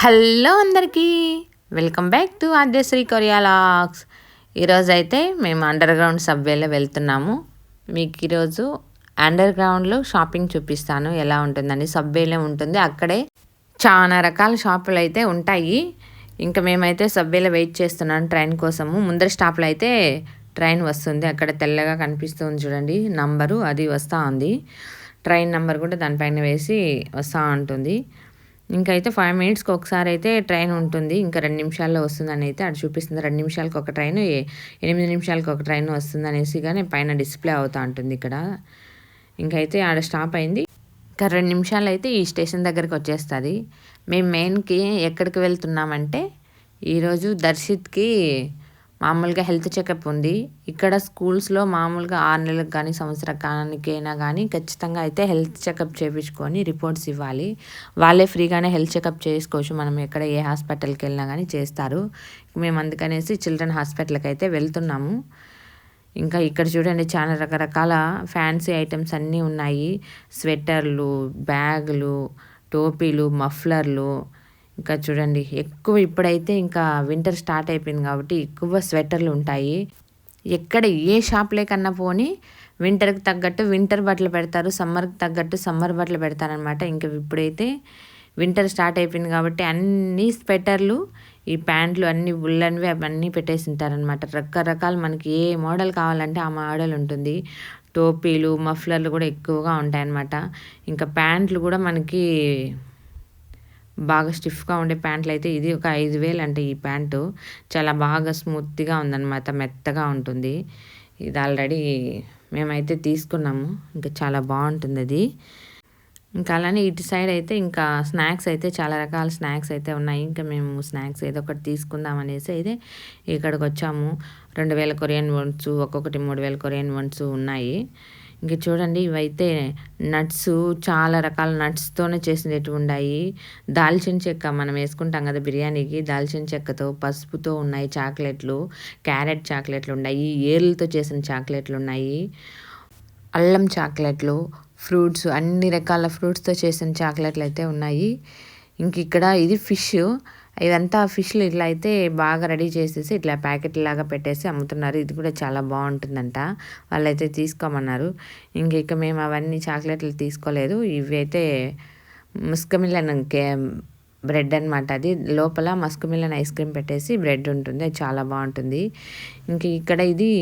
Hello అందరికీ. Welcome back to Aadyasri కొరియాలాక్స్ ఈరోజు అయితే మేము అండర్ గ్రౌండ్ సబ్వేలో వెళ్తున్నాము. మీకు ఈరోజు అండర్ గ్రౌండ్లో షాపింగ్ చూపిస్తాను. ఎలా ఉంటుందని సబ్వేలో ఉంటుంది. అక్కడే చాలా రకాల షాపులు అయితే ఉంటాయి. ఇంకా మేమైతే సబ్వేలో వెయిట్ చేస్తున్నాను ట్రైన్ కోసము. ముందర స్టాప్లో అయితే ట్రైన్ వస్తుంది. అక్కడ తెల్లగా కనిపిస్తుంది చూడండి. నంబరు అది వస్తూ ఉంది. ట్రైన్ నెంబర్ కూడా దానిపైన వేసి వస్తూ ఉంటుంది. ఇంకైతే ఫైవ్ మినిట్స్కి ఒకసారి అయితే ట్రైన్ ఉంటుంది. ఇంకా రెండు నిమిషాల్లో వస్తుందని అయితే అటు చూపిస్తుంది. రెండు నిమిషాలకు ఒక ట్రైన్ ఎనిమిది నిమిషాలకు ఒక ట్రైన్ వస్తుంది అనేసి కానీ పైన డిస్ప్లే అవుతూ ఉంటుంది ఇక్కడ. ఇంకైతే ఆడ స్టాప్ అయింది. ఇంకా రెండు నిమిషాలు అయితే ఈ స్టేషన్ దగ్గరికి వచ్చేస్తుంది. మేము మెయిన్కి ఎక్కడికి వెళ్తున్నామంటే ఈరోజు దర్శిత్కి మామూలుగా హెల్త్ చెకప్ ఉంది. ఇక్కడ స్కూల్స్లో మామూలుగా ఆరు నెలలకు కానీ సంవత్సరానికైనా కానీ ఖచ్చితంగా అయితే హెల్త్ చెకప్ చేయించుకొని రిపోర్ట్స్ ఇవ్వాలి. వాళ్ళే ఫ్రీగానే హెల్త్ చెకప్ చేసుకోవచ్చు. మనం ఎక్కడ ఏ హాస్పిటల్కి వెళ్ళినా కానీ చేస్తారు. మేము అందుకనేసి చిల్డ్రన్ హాస్పిటల్కి అయితే వెళ్తున్నాము. ఇంకా ఇక్కడ చూడండి చాలా రకరకాల ఫ్యాన్సీ ఐటమ్స్ అన్నీ ఉన్నాయి. స్వెటర్లు బ్యాగులు టోపీలు మఫ్లర్లు ఇంకా చూడండి ఎక్కువ ఇప్పుడైతే ఇంకా వింటర్ స్టార్ట్ అయిపోయింది కాబట్టి ఎక్కువ స్వెటర్లు ఉంటాయి. ఎక్కడ ఏ షాప్లే కన్నా పోని వింటర్కి తగ్గట్టు వింటర్ బట్టలు పెడతారు సమ్మర్కి తగ్గట్టు సమ్మర్ బట్టలు పెడతారనమాట ఇంకా ఇప్పుడైతే వింటర్ స్టార్ట్ అయిపోయింది కాబట్టి అన్ని స్వెటర్లు ఈ ప్యాంట్లు అన్ని ఉల్లన్వి అవన్నీ పెట్టేసి ఉంటారనమాట రకరకాలు మనకి ఏ మోడల్ కావాలంటే ఆ మోడల్ ఉంటుంది. టోపీలు మఫ్లర్లు కూడా ఎక్కువగా ఉంటాయన్నమాట. ఇంకా ప్యాంట్లు కూడా మనకి బాగా స్టిఫ్గా ఉండే ప్యాంట్లు అయితే ఇది ఒక ఐదు వేలు అంటే ఈ ప్యాంటు. చాలా బాగా స్మూత్గా ఉందన్నమాట మెత్తగా ఉంటుంది. ఇది ఆల్రెడీ మేమైతే తీసుకున్నాము ఇంకా చాలా బాగుంటుంది అది. ఇంకా అలానే ఇటు సైడ్ అయితే ఇంకా స్నాక్స్ అయితే చాలా రకాల స్నాక్స్ అయితే ఉన్నాయి. ఇంకా మేము స్నాక్స్ ఏదో ఒకటి తీసుకుందాం అనేసి అయితే ఇక్కడికి వచ్చాము. రెండు వేల కొరియన్ వన్స్ ఒక్కొక్కటి మూడు వేల కొరియన్ వన్స్ ఉన్నాయి. ఇంక చూడండి ఇవైతే నట్స్ చాలా రకాల నట్స్తోనే చేసినట్టు ఉన్నాయి దాల్చిన చెక్క మనం వేసుకుంటాం కదా బిర్యానీకి దాల్చిన చెక్కతో పసుపుతో ఉన్నాయి చాక్లెట్లు క్యారెట్ చాక్లెట్లు ఉన్నాయి ఏర్లతో చేసిన చాక్లెట్లు ఉన్నాయి అల్లం చాక్లెట్లు ఫ్రూట్స్ అన్ని రకాల ఫ్రూట్స్తో చేసిన చాక్లెట్లు అయితే ఉన్నాయి. ఇంక ఇక్కడ ఇది ఫిష్ ఇదంతా ఫిష్లు ఇట్లా అయితే బాగా రెడీ చేసేసి ఇట్లా ప్యాకెట్ లాగా పెట్టేసి అమ్ముతున్నారు. ఇది కూడా చాలా బాగుంటుందంట. వాళ్ళైతే తీసుకోమన్నారు. ఇంక ఇక మేము అవన్నీ చాక్లెట్లు తీసుకోలేదు. ఇవి అయితే ముస్కమిలన్ కే బ్రెడ్ అనమాట అది. లోపల మస్కుమిలన్ ఐస్ క్రీమ్ పెట్టేసి బ్రెడ్ ఉంటుంది. అది చాలా బాగుంటుంది. ఇంక ఇక్కడ ఇది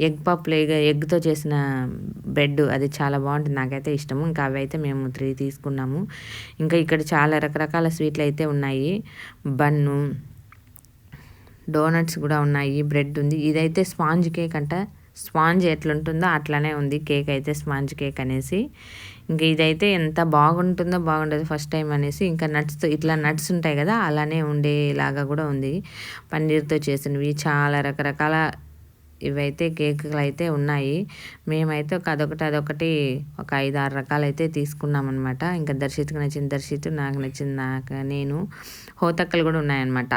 ఎగ్ పప్ ఎగ్తో చేసిన బ్రెడ్ అది చాలా బాగుంటుంది నాకైతే ఇష్టము. ఇంకా అవి అయితే మేము త్రీ తీసుకున్నాము. ఇంకా ఇక్కడ చాలా రకరకాల స్వీట్లు అయితే ఉన్నాయి. బన్ను డోనట్స్ కూడా ఉన్నాయి బ్రెడ్ ఉంది. ఇదైతే స్పాంజ్ కేక్ అంట. స్పాంజ్ ఎట్లుంటుందో అట్లానే ఉంది. కేక్ అయితే స్పాంజ్ కేక్ అనేసి. ఇంకా ఇదైతే ఎంత బాగుంటుందో బాగుండదు ఫస్ట్ టైం అనేసి. ఇంకా నట్స్తో ఇట్లా నట్స్ ఉంటాయి కదా అలానే ఉండేలాగా కూడా ఉంది. పన్నీర్తో చేసినవి చాలా రకరకాల ఇవైతే కేకులు అయితే ఉన్నాయి. మేమైతే ఒక అదొకటి అదొకటి ఒక ఐదు ఆరు రకాలు అయితే తీసుకున్నాం అనమాట ఇంకా దర్శిత్కి నచ్చిన దర్శిత్ నాకు నచ్చింది నాకు నేను. హోతక్కలు కూడా ఉన్నాయన్నమాట.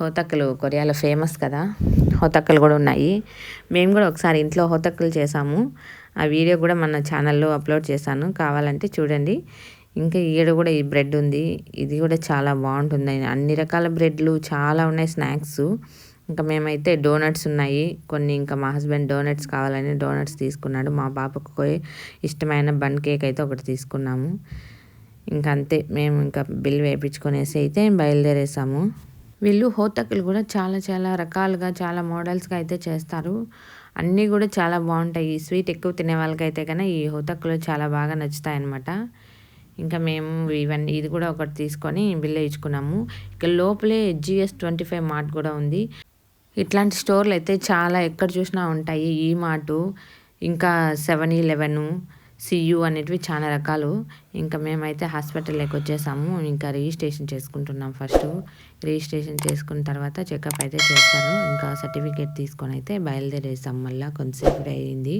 హోతక్కలు కొరియాలో ఫేమస్ కదా హోతక్కలు కూడా ఉన్నాయి. మేము కూడా ఒకసారి ఇంట్లో హోతక్కలు చేసాము ఆ వీడియో కూడా మన ఛానల్లో అప్లోడ్ చేశాను. కావాలంటే చూడండి. ఇంకా ఈడ కూడా ఈ బ్రెడ్ ఉంది. ఇది కూడా చాలా బాగుంటుంది. అన్ని రకాల బ్రెడ్లు చాలా ఉన్నాయి స్నాక్స్. ఇంకా మేమైతే డోనట్స్ ఉన్నాయి. కొన్ని ఇంకా మా హస్బెండ్ డోనట్స్ కావాలని డోనట్స్ తీసుకున్నాడు. మా పాపకు ఇష్టమైన బన్ కేక్ అయితే ఒకటి తీసుకున్నాము. ఇంకా అంతే మేము ఇంకా బిల్ వేయించుకునేసి అయితే బయలుదేరేసాము. వీళ్ళు హోతకులు కూడా చాలా చాలా రకాలుగా చాలా మోడల్స్గా అయితే చేస్తారు. అన్నీ కూడా చాలా బాగుంటాయి. ఈ స్వీట్ ఎక్కువ తినే వాళ్ళకైతే కన్నా ఈ హోతక్కులు చాలా బాగా నచ్చుతాయి అన్నమాట ఇంకా మేము ఇవన్నీ ఇది కూడా ఒకటి తీసుకొని బిల్ వేయించుకున్నాము. ఇక లోపలే జిఎస్ ట్వంటీ ఫైవ్ మార్ట్ కూడా ఉంది. ఇట్లాంటి స్టోర్లు అయితే చాలా ఎక్కడ చూసినా ఉంటాయి. ఈ మాటు ఇంకా సెవెన్ ఇలెవెన్ సియు అనేటివి చాలా రకాలు. ఇంకా మేమైతే హాస్పిటల్లోకి వచ్చేసాము. ఇంకా రిజిస్ట్రేషన్ చేసుకుంటున్నాం ఫస్ట్. రిజిస్ట్రేషన్ చేసుకున్న తర్వాత చెకప్ అయితే చేస్తారు. ఇంకా సర్టిఫికేట్ తీసుకొని అయితే బయలుదేరేసాం మళ్ళీ కొంతసేపు అయింది.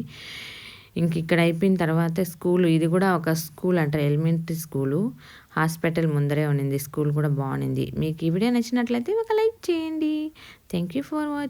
ఇంక ఇక్కడ అయిపోయిన తర్వాత స్కూల్. ఇది కూడా ఒక స్కూల్ అంటారు ఎలిమెంటరీ స్కూలు. హాస్పిటల్ ముందరే ఉన్నింది. స్కూల్ కూడా బాగుంది మీకు ఈ వీడియో నచ్చినట్లయితే ఒక లైక్ చేయండి. Thank you for watching